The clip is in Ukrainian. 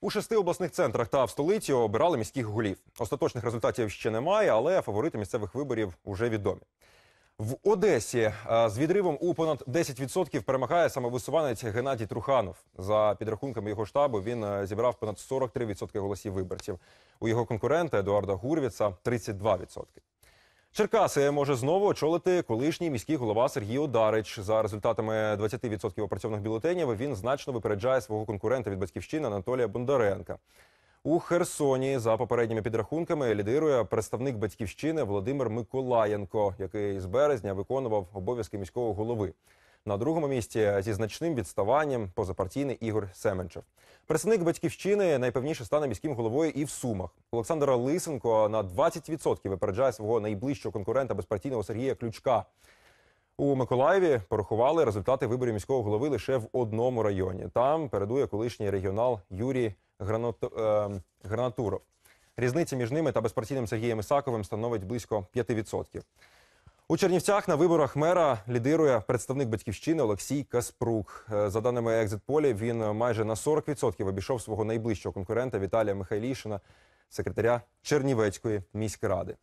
У шести обласних центрах та в столиці обирали міських голів. Остаточних результатів ще немає, але фаворити місцевих виборів вже відомі. В Одесі з відривом у понад 10% перемагає самовисуванець Геннадій Труханов. За підрахунками його штабу, він е, зібрав понад 43% голосів виборців. У його конкурента Едуарда Гурвіца 32%. Черкаси може знову очолити колишній міський голова Сергій Одарич. За результатами 20% опрацьованих бюлетенів він значно випереджає свого конкурента від батьківщини Анатолія Бондаренка. У Херсоні за попередніми підрахунками лідирує представник батьківщини Володимир Миколаєнко, який з березня виконував обов'язки міського голови. На другому місці зі значним відставанням позапартійний Ігор Семенчев. Представник батьківщини найпевніше стане міським головою і в Сумах. Олександр Лисенко на 20% випереджає свого найближчого конкурента безпартійного Сергія Ключка. У Миколаєві порахували результати виборів міського голови лише в одному районі. Там передує колишній регіонал Юрій Гранат... е, Гранатуров. Різниця між ними та безпартійним Сергієм Ісаковим становить близько 5%. У Чернівцях на виборах мера лідирує представник батьківщини Олексій Каспрук. Е, За даними екзитполі, він майже на 40% обійшов свого найближчого конкурента Віталія Михайлішина, секретаря Чернівецької міськради.